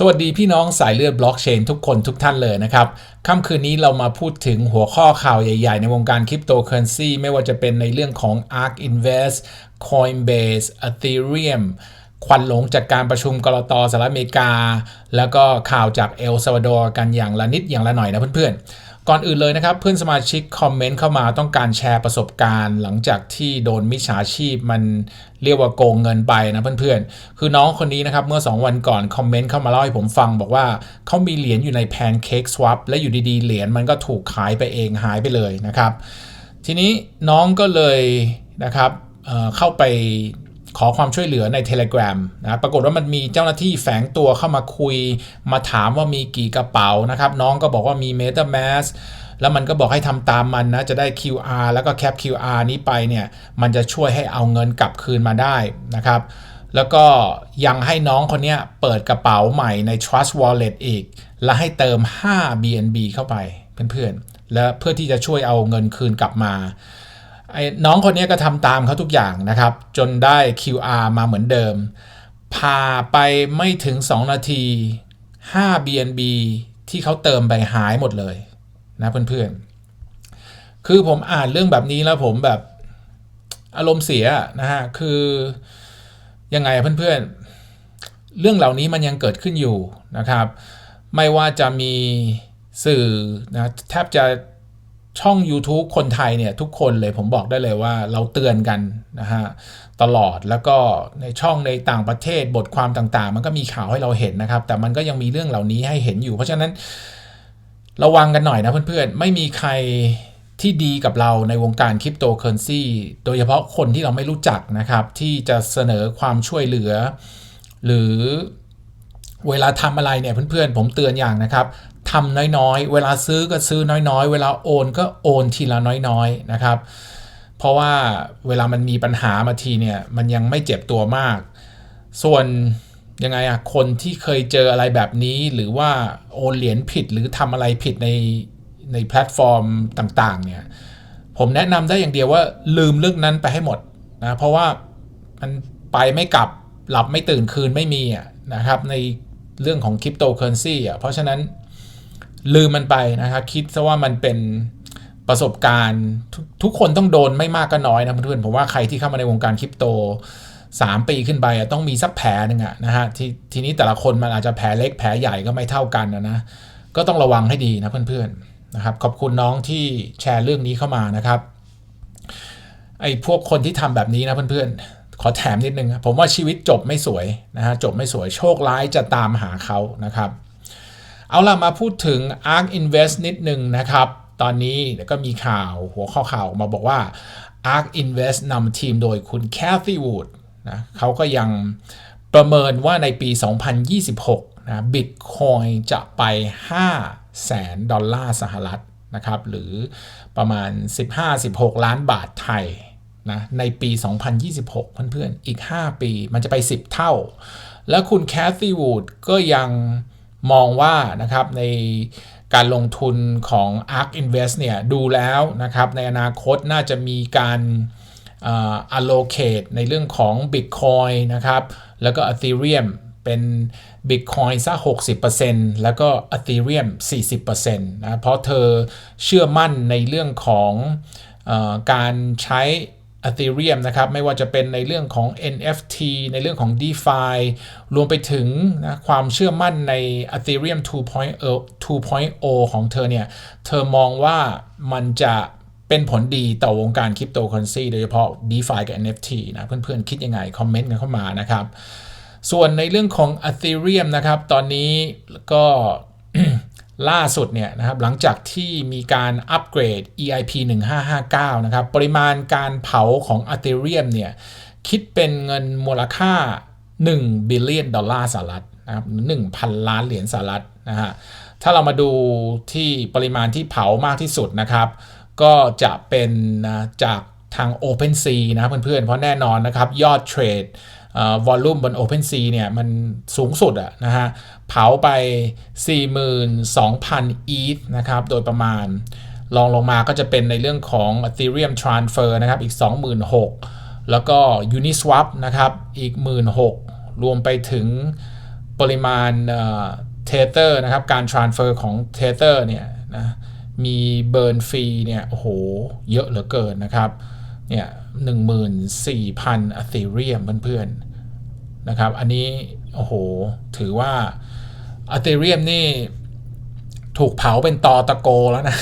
สวัสดีพี่น้องสายเลือดบล็อกเชนทุกคนทุกท่านเลยนะครับค่ำคืนนี้เรามาพูดถึงหัวข้อข่าวใหญ่ ๆ ในวงการคริปโตเคอเรนซีไม่ว่าจะเป็นในเรื่องของ ARK Invest Coinbase Ethereum ควันหลงจากการประชุมกรตสหรัฐอเมริกา แล้วก็ข่าวจากเอลซาวาดอร์กันอย่างละนิดอย่างละหน่อยนะเพื่อนๆ ก่อนอื่นเลยนะครับ เพื่อนสมาชิกคอมเมนต์เข้ามาต้องการแชร์ประสบการณ์ หลังจากที่โดนมิจฉาชีพมันเรียกว่าโกงเงินไปนะเพื่อนๆ คือน้องคนนี้นะครับ เมื่อ 2 วันก่อนคอมเมนต์เข้ามาเล่าให้ผมฟัง บอกว่าเขามีเหรียญอยู่ใน Pancake Swap และอยู่ดีๆ เหรียญมันก็ถูกขายไปเองหายไปเลยนะครับ ทีนี้น้องก็เลยนะครับเเข้าไป ขอความช่วยเหลือใน Telegram นะปรากฏว่ามันมีเจ้าหน้าที่แฝงตัวเข้ามาคุย มาถามว่ามีกี่กระเป๋านะครับ น้องก็บอกว่ามี MetaMask แล้วมันก็บอกให้ทำตามมันนะจะได้ QR แล้วก็แคป QR นี้ไปเนี่ยมันจะช่วยให้เอาเงินกลับคืนมาได้นะครับแล้วก็ยังให้น้องคนนี้เปิดกระเป๋าใหม่ใน Trust Wallet อีก และให้เติม 5 BNB เข้าไปเพื่อนๆ และเพื่อที่จะช่วยเอาเงินคืนกลับมา ไอ้น้องคนนี้ก็ทำตามเขาทุกอย่างนะครับ จนได้ QR มาเหมือนเดิม พาไปไม่ถึง 2 นาที 5 BNB ที่เขาเติมไปหายหมดเลยนะเพื่อนๆ คือผมอ่านเรื่องแบบนี้แล้วผมแบบอารมณ์เสียนะฮะ คือยังไงเพื่อนๆ เรื่องเหล่านี้มันยังเกิดขึ้นอยู่นะครับ ไม่ว่าจะมีสื่อนะแทบจะ ช่อง YouTube คนไทยเนี่ยทุกคนเลยผมบอกได้เลยว่าเราเตือนกันนะฮะตลอดแล้วก็ในช่องในต่างประเทศบทความต่างๆ มันก็มีข่าวให้เราเห็นนะครับ แต่มันก็ยังมีเรื่องเหล่านี้ให้เห็นอยู่ เพราะฉะนั้นระวังกันหน่อยนะเพื่อนๆ ไม่มีใครที่ดีกับเราในวงการคริปโตเคอเรนซีโดยเฉพาะคนที่เราไม่รู้จักนะครับ ที่จะเสนอความช่วยเหลือ หรือ เวลาทำอะไรเนี่ยเพื่อนๆ ผมเตือนอย่างนะครับทำน้อยๆ เวลาซื้อก็ซื้อน้อยๆ เวลาโอนก็โอนทีละน้อยๆนะครับ เพราะว่าเวลามันมีปัญหามาทีเนี่ยมันยังไม่เจ็บตัวมาก ส่วนยังไงอะคนที่เคยเจออะไรแบบนี้หรือว่าโอนเหรียญผิดหรือทำอะไรผิดในในแพลตฟอร์มต่างๆเนี่ยผมแนะนำได้อย่างเดียวว่าลืมเรื่องนั้นไปให้หมดนะเพราะว่ามันไปไม่กลับหลับไม่ตื่นคืนไม่มีอะนะครับใน เรื่องของคริปโตเคอเรนซีอะเพราะฉะนั้นลืมมันไปนะครับคิดซะว่ามันเป็นประสบการณ์ททุกคนต้องโดนไม่มากก็น้อยนะเพื่อนๆผมว่าใครที่เข้ามาในวงการคริปโต 3 ปีขึ้นไปต้องมีสักแผลหนึ่งอะนะฮะททีนี้แต่ละคนมันอาจจะแผลเล็กแผลใหญ่ก็ไม่เท่ากันนะนะก็ต้องระวังให้ดีนะเพื่อนๆนะครับขอบคุณน้องที่แชร์เรื่องนี้เข้ามานะครับไอ้พวกคนที่ทำแบบนี้นะเพื่อนๆ ขอแถมนิดนึงผมว่าชีวิตจบไม่สวยนะฮะจบไม่สวยโชคร้ายจะตามหาเขานะครับ เอาล่ะมาพูดถึง ARK Invest นิดนึงนะครับ ตอนนี้ก็มีข่าวหัวข้อข่าวมาบอกว่า ARK Invest นำทีมโดยคุณ Cathy Wood นะเขาก็ยังประเมินว่าในปี 2026นะบิตคอยจะไป 5 แสนดอลลาร์สหรัฐนะครับ หรือประมาณ 15-16 ล้านบาทไทย นะในปี 2026 เพื่อนๆ อีก 5 ปีมันจะไป 10 เท่า แล้วคุณแคทธีวูดก็ยังมองว่านะครับในการลงทุนของ ARK Invest เนี่ยดูแล้วนะครับในอนาคตน่าจะมีการ allocate ในเรื่องของ Bitcoin นะครับ แล้วก็ Ethereum เป็น Bitcoin ซะ 60%แล้วก็ Ethereum 40%นะเพราะเธอเชื่อมั่นในเรื่องของอการใช้ Ethereum นะครับไม่ว่าจะเป็นในเรื่องของ NFT ในเรื่องของ DeFi รวมไปถึงนะความเชื่อมั่นใน Ethereum 2.0 ของเธอเนี่ย เธอมองว่ามันจะเป็นผลดีต่อวงการคริปโตเคอเรนซีโดยเฉพาะ DeFi กับ NFT นะเพื่อนๆ คิดยังไง คอมเมนต์กันเข้ามานะครับ ส่วนในเรื่องของ Ethereum นะครับ ตอนนี้ก็ ล่าสุดเนี่ยนะครับหลังจากที่มีการอัปเกรด EIP 1559 นะครับ ปริมาณการเผาของ Ethereum เนี่ยคิดเป็นเงินมูลค่า 1 บิลเลียนดอลลาร์สหรัฐนะครับ1,000ล้านเหรียญสหรัฐนะฮะถ้าเรามาดูที่ปริมาณที่เผามากที่สุดนะครับ ก็จะเป็นจากทาง OpenSea นะเพื่อนๆ เพราะแน่นอนนะครับ ยอดเทรด วอลลุ่มบน OpenSea เนี่ยมันสูงสุดอะนะฮะเผาไป 42,000 ETH นะครับ โดยประมาณลองลงมาก็จะเป็นในเรื่องของ Ethereum Transfer นะครับอีก 26,000 แล้วก็ Uniswap นะครับอีก 16,000 รวมไปถึงปริมาณเทเตอร์นะครับการ transfer ของเทเตอร์เนี่ยนะมีเบิร์นฟรีเนี่ยโอ้โหเยอะเหลือเกินนะครับเนี่ยหนึ่งหมื่นสี่พันอ t เรียมเพื่อนๆนะครับ อันนี้ โอ้โห ถือว่าอ t เรียมนี่ ถูกเผาเป็นตอตะโกแล้วนะ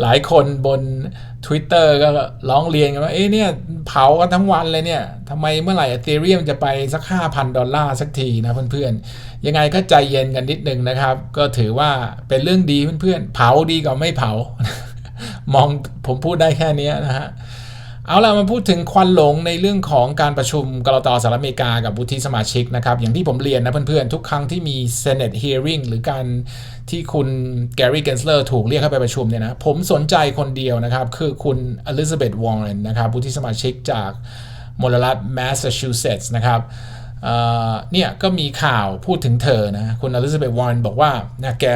หลายคนบน Twitter ก็ร้องเรียนกันว่า เอ๊ะเนี่ย เผากันทั้งวันเลยเนี่ยทำไมเมื่อไหร่อ t เรียมจะไปสัก 5,000 ดอลลาร์สักทีนะเพื่อนๆ ยังไงก็ใจเย็นกันนิดนึงนะครับ ก็ถือว่าเป็นเรื่องดีเพื่อนๆ เผาดีกว่าไม่เผามองผมพูดได้แค่นี้นะฮะ เอาล่ะมาพูดถึงควันหลงในเรื่องของการประชุมกรตสหรัฐอเมริกากับวุฒิสมาชิกนะครับ อย่างที่ผมเรียนนะเพื่อนๆ ทุกครั้งที่มี Senate hearing หรือการที่คุณแกรี่เกนสเลอร์ถูกเรียกเข้าไปประชุมเนี่ยนะ ผมสนใจคนเดียวนะครับ คือคุณอลิซาเบธวอร์เรนนะครับวุฒิสมาชิกจากมลรัฐแมสซาชูเซตส์นะครับเนี่ยก็มีข่าวพูดถึงเธอนะคุณอลิซาเบธวอร์เรนบอกว่านะแก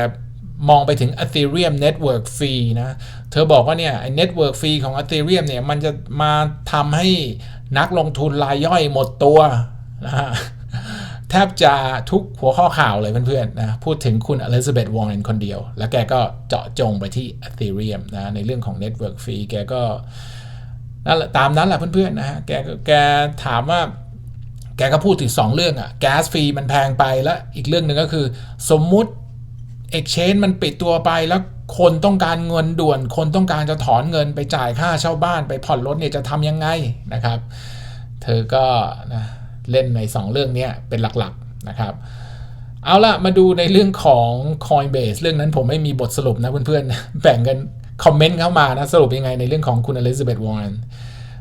มองไปถึง Ethereum Network Fee นะ เธอบอกว่าเนี่ยไอ้ Network Fee ของ Ethereum เนี่ย มันจะมาทำให้นักลงทุนรายย่อยหมดตัวนะฮะแทบจะทุกหัวข้อข่าวเลยเพื่อนๆนะ พูดถึงคุณอลิซาเบธวอร์เรนคนเดียว แล้วแกก็เจาะจงไปที่ Ethereum นะ ในเรื่องของ Network Fee แกก็นั่นแหละตามนั้นแหละเพื่อนๆนะฮะแกแกถามว่าแกก็พูดถึง 2 เรื่องอะแก๊สฟรีมันแพงไปแล้วอีกเรื่องหนึ่งก็คือ สมมุติ Exchange มันปิดตัวไปแล้วคนต้องการเงินด่วน คนต้องการจะถอนเงินไปจ่ายค่าเช่าบ้านไปผ่อนรถเนี่ยจะทำยังไงนะครับ เธอก็นะเล่นใน 2 เรื่องนี้เป็นหลักๆนะครับ เอาละมาดูในเรื่องของ Coinbase เรื่องนั้นผมไม่มีบทสรุปนะเพื่อนๆ แบ่งกันคอมเมนต์เข้ามานะ สรุปยังไงในเรื่องของคุณอลิซาเบธวอร์เรน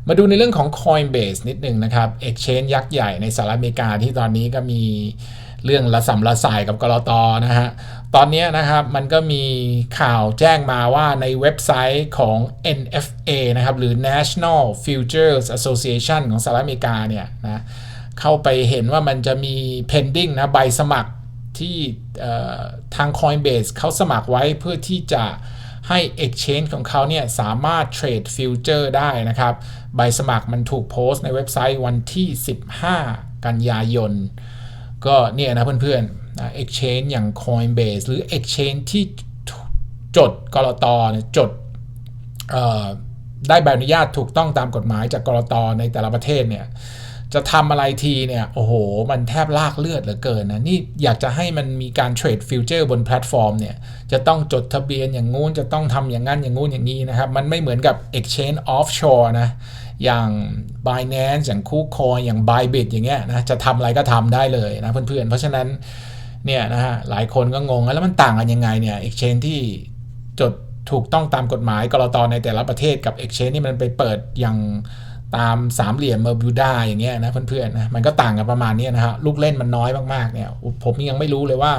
มาดูในเรื่องของ Coinbase นิดหนึ่งนะครับ Exchange ยักษ์ใหญ่ในสหรัฐอเมริกาที่ตอนนี้ก็มีเรื่องละสัมละสายกับกรอตนะฮะ ตอนนี้นะครับมันก็มีข่าวแจ้งมาว่าในเว็บไซต์ของ NFA นะครับหรือ National Futures Association ของสหรัฐอเมริกาเนี่ยนะเข้าไปเห็นว่ามันจะมี pending นะใบสมัครที่ทาง Coinbase เขาสมัครไว้เพื่อที่จะให้ Exchange ของเขาเนี่ยสามารถเทรดฟิวเจอร์ได้นะครับ ใบสมัครมันถูกโพสต์ในเว็บไซต์วันที่ 15 กันยายน ก็เนี่ยนะเพื่อนๆ exchange อย่าง Coinbase หรือ exchange ที่จดกรตเนจดได้ใบอนุญาตถูกต้องตามกฎหมายจากกรตในแต่ละประเทศเนี่ยจะทำอะไรทีเนี่ย โอ้โห มันแทบลากเลือดเหลือเกินนะ นี่อยากจะให้มันมีการเทรดฟิวเจอร์บนแพลตฟอร์มเนี่ย จะต้องจดทะเบียนอย่างงู้น จะต้องทำอย่างนั้นอย่างงู้นอย่างนี้นะครับ มันไม่เหมือนกับ Exchange Offshore นะ อย่าง Binance อย่างคู่คอยอย่าง Bybit อย่างเงี้ยนะ จะทำอะไรก็ทำได้เลยนะเพื่อนๆเพราะฉะนั้น เนี่ยนะฮะหลายคนก็งงแล้วมันต่างกันยังไงเนี่ย Exchange ที่จดถูกต้องตามกฎหมายกรตในแต่ละประเทศกับ Exchange ที่มันไปเปิดอย่างตามสามเหลี่ยมเมอร์บิวดาอย่างเงี้ยนะเพื่อนๆนะมันก็ต่างกันประมาณนี้นะฮะลูกเล่นมันน้อยมากๆเนี่ยผมยังไม่รู้เลยว่า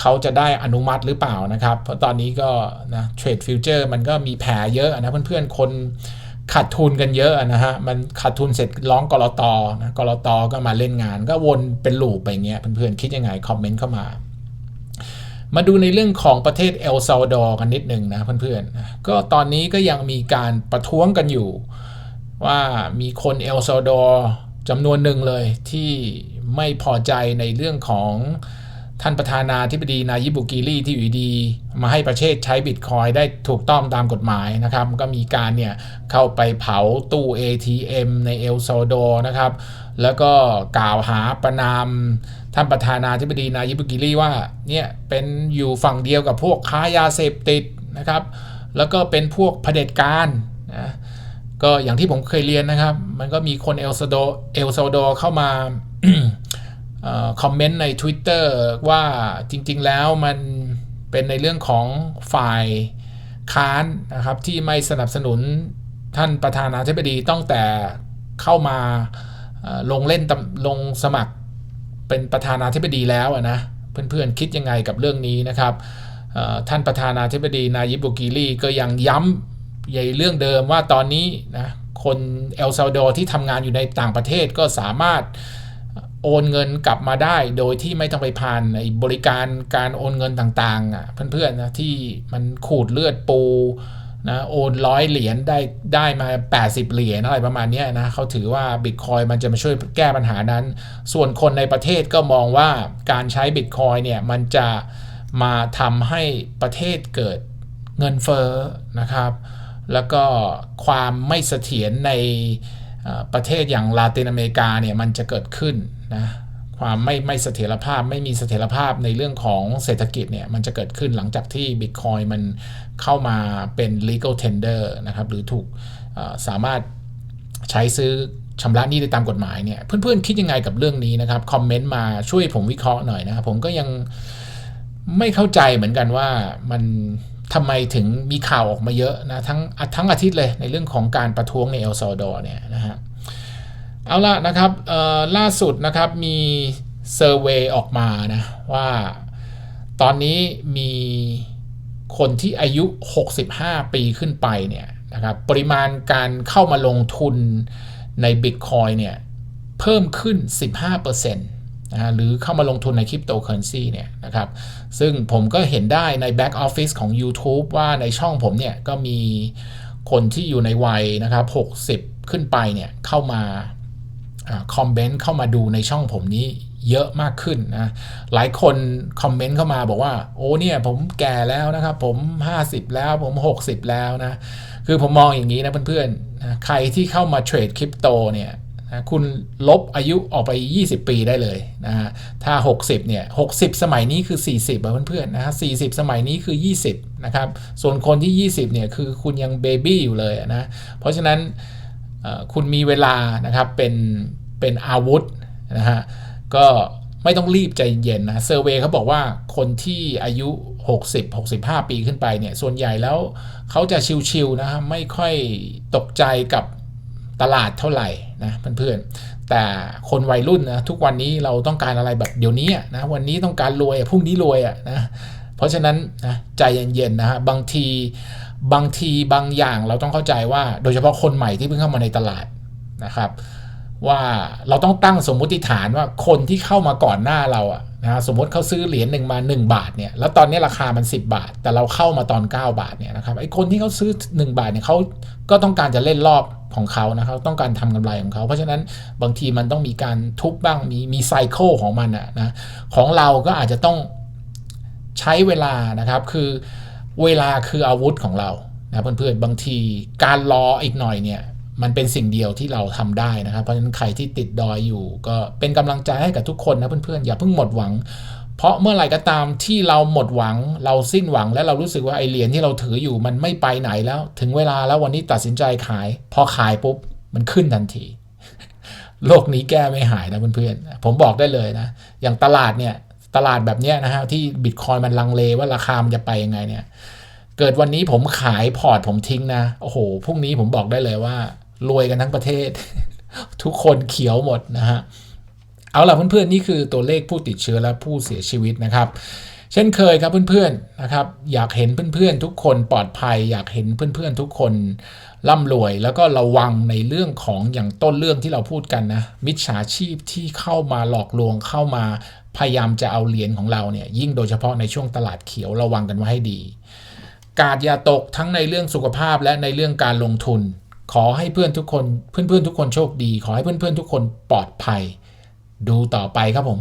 เขาจะได้อนุมัติหรือเปล่านะครับ เพราะตอนนี้ก็นะเทรดฟิวเจอร์มันก็มีแผลเยอะนะเพื่อนๆคน ขาดทุนกันเยอะนะฮะ มันขาดทุนเสร็จร้องกรอตนะกรอตก็มาเล่นงาน ก็วนเป็นลูปไปเงี้ย เพื่อนๆ คิดยังไง คอมเมนต์เข้ามา มาดูในเรื่องของประเทศเอลซาวดอร์กันนิดหนึ่งนะเพื่อนๆ ก็ตอนนี้ก็ยังมีการประท้วงกันอยู่ ว่ามีคนเอลซาวดอร์จำนวนหนึ่งเลยที่ไม่พอใจในเรื่องของ ท่านประธานาธิบดีนายิบุกิลีที่อยู่ดีมาให้ประเทศใช้บิตคอยได้ถูกต้องตามกฎหมายนะครับ ก็มีการเนี่ยเข้าไปเผาตู้ ATM ในเอลซาวดอร์นะครับ แล้วก็กล่าวหาประนามท่านประธานาธิบดีนายิบุกิลีว่าเนี่ยเป็นอยู่ฝั่งเดียวกับพวกค้ายาเสพติดนะครับ แล้วก็เป็นพวกเผด็จการนะก็อย่างที่ผมเคยเรียนนะครับ มันก็มีคนเอลซาโดเอลซาวดอเข้ามา คอมเมนต์ใน Twitter ว่าจริง ๆ แล้วมันเป็นในเรื่องของฝ่ายค้านนะครับที่ไม่สนับสนุนท่านประธานาธิบดีตั้งแต่เข้ามาลงเล่นลงสมัครเป็นประธานาธิบดีแล้วนะเพื่อนๆคิดยังไงกับเรื่องนี้นะครับท่านประธานาธิบดีนายิบุกิลีก็ยังย้ำใหญ่เรื่องเดิมว่าตอนนี้นะคนเอลซาวดอร์ที่ทำงานอยู่ในต่างประเทศก็สามารถ โอนเงินกลับมาได้โดยที่ไม่ต้องไปผ่านในบริการการโอนเงินต่างๆอะเพื่อนๆนะที่มันขูดเลือดปูนะโอนร้อยเหรียญได้ได้มา 80 เหรียญอะไรประมาณนี้นะเขาถือว่าบิตคอยมันจะมาช่วยแก้ปัญหานั้น ส่วนคนในประเทศก็มองว่าการใช้บิตคอยเนี่ยมันจะมาทำให้ประเทศเกิดเงินเฟ้อนะครับ แล้วก็ความไม่เสถียรในประเทศอย่างลาตินอเมริกาเนี่ยมันจะเกิดขึ้น นะความไม่ไม่เสถียรภาพไม่มีเสถียรภาพในเรื่องของเศรษฐกิจเนี่ยมันจะเกิดขึ้นหลังจากที่ Bitcoin มันเข้ามาเป็น legal tender นะครับหรือถูกสามารถใช้ซื้อชำระหนี้ได้ตามกฎหมายเนี่ยเพื่อนๆคิดยังไงกับเรื่องนี้นะครับคอมเมนต์มาช่วยผมวิเคราะห์หน่อยนะครับผมก็ยังไม่เข้าใจเหมือนกันว่ามันทำไมถึงมีข่าวออกมาเยอะนะทั้งทั้งอาทิตย์เลยในเรื่องของการประท้วงในเอลซาดอร์เนี่ยนะฮะ เอาละนะครับล่าสุดนะครับมีเซอร์เวยออกมานะว่าตอนนี้มีคนที่อายุ 65 ปีขึ้นไปเนี่ยนะครับปริมาณการเข้ามาลงทุนใน Bitcoin เนี่ยเพิ่มขึ้น 15%นะฮะหรือเข้ามาลงทุนในคริปโตเคอเรนซีเนี่ยนะครับซึ่งผมก็เห็นได้ใน Back Office ของ YouTube ว่าในช่องผมเนี่ยก็มีคนที่อยู่ในวัยนะครับ 60 ขึ้นไปเนี่ยเข้ามา คอมเมนต์เข้ามาดูในช่องผมนี้เยอะมากขึ้นนะ หลายคนคอมเมนต์เข้ามาบอกว่า โอ้เนี่ยผมแก่แล้วนะครับ ผม 50 แล้วผม 60 แล้วนะ คือผมมองอย่างนี้นะเพื่อนๆนะใครที่เข้ามาเทรดคริปโตเนี่ยนะคุณลบอายุออกไป 20 ปีได้เลยนะฮะ ถ้า 60 เนี่ย 60 สมัยนี้คือ 40อะเพื่อนๆนะฮะ 40 สมัยนี้คือ 20 นะครับ ส่วนคนที่ 20 เนี่ย คือคุณยังเบบี้อยู่เลยนะ เพราะฉะนั้นคุณมีเวลานะครับเป็น เป็นอาวุธนะฮะก็ไม่ต้องรีบใจเย็นนะเซอร์เวยเขาบอกว่าคนที่อายุ 60 65 ปีขึ้นไปเนี่ย ส่วนใหญ่แล้วเขาจะชิวๆนะฮะไม่ค่อยตกใจกับตลาดเท่าไหร่นะเพื่อนๆ แต่คนวัยรุ่นนะทุกวันนี้เราต้องการอะไรแบบเดี๋ยวนี้นะวันนี้ต้องการรวยพรุ่งนี้รวยอะนะเพราะฉะนั้นนะใจเย็นๆนะฮะบางทีบางทีบางอย่างเราต้องเข้าใจว่า โดยเฉพาะคนใหม่ที่เพิ่งเข้ามาในตลาดนะครับ ว่าเราต้องตั้งสมมุติฐานว่าคนที่เข้ามาก่อนหน้าเราอะนะสมมติเขาซื้อเหรียญหนึ่งมา 1 บาทเนี่ยแล้วตอนนี้ราคามัน 10 บาท แต่เราเข้ามาตอน 9 บาทเนี่ยนะครับไอ้คนที่เขาซื้อ 1 บาทเนี่ยเขาก็ต้องการจะเล่นรอบของเขานะครับต้องการทำกำไรของเขา เพราะฉะนั้นบางทีมันต้องมีการทุบบ้างมีมีไซเคิลของมันอะนะของเราก็อาจจะต้องใช้เวลานะครับคือเวลาคืออาวุธของเรานะเพื่อนๆบางทีการรออีกหน่อยเนี่ย มันเป็นสิ่งเดียวที่เราทำได้นะครับ เพราะฉะนั้นใครที่ติดดอยอยู่ ก็เป็นกำลังใจให้กับทุกคนนะเพื่อนๆอย่าเพิ่งหมดหวัง เพราะเมื่อไหร่ก็ตามที่เราหมดหวัง เราสิ้นหวังและเรารู้สึกว่าไอเหรียญที่เราถืออยู่มันไม่ไปไหนแล้ว ถึงเวลาแล้ววันนี้ตัดสินใจขาย พอขายปุ๊บมันขึ้นทันทีโลกนี้แก้ไม่หายนะเพื่อนๆ ผมบอกได้เลยนะ อย่างตลาดเนี่ย ตลาดแบบเนี้ยนะฮะที่บิตคอยมันลังเลว่าราคามันจะไปยังไงเนี่ย เกิดวันนี้ผมขายพอร์ตผมทิ้งนะ โอ้โห พรุ่งนี้ผมบอกได้เลยว่า รวยกันทั้งประเทศ ทุกคนเขียวหมดนะฮะเอาล่ะเพื่อนๆนี่คือตัวเลขผู้ติดเชื้อและผู้เสียชีวิตนะครับ เช่นเคยครับเพื่อนๆนะครับ อยากเห็นเพื่อนๆทุกคนปลอดภัย อยากเห็นเพื่อนๆทุกคนร่ำรวย แล้วก็ระวังในเรื่องของอย่างต้นเรื่องที่เราพูดกันนะมิจฉาชีพที่เข้ามาหลอกลวงเข้ามาพยายามจะเอาเหรียญของเราเนี่ยยิ่งโดยเฉพาะในช่วงตลาดเขียวระวังกันไว้ให้ดี กาดอย่าตกทั้งในเรื่องสุขภาพและในเรื่องการลงทุน ขอให้เพื่อนทุกคนเพื่อนๆทุกคนโชคดี ขอให้เพื่อนๆทุกคนปลอดภัย ดูต่อไปครับผม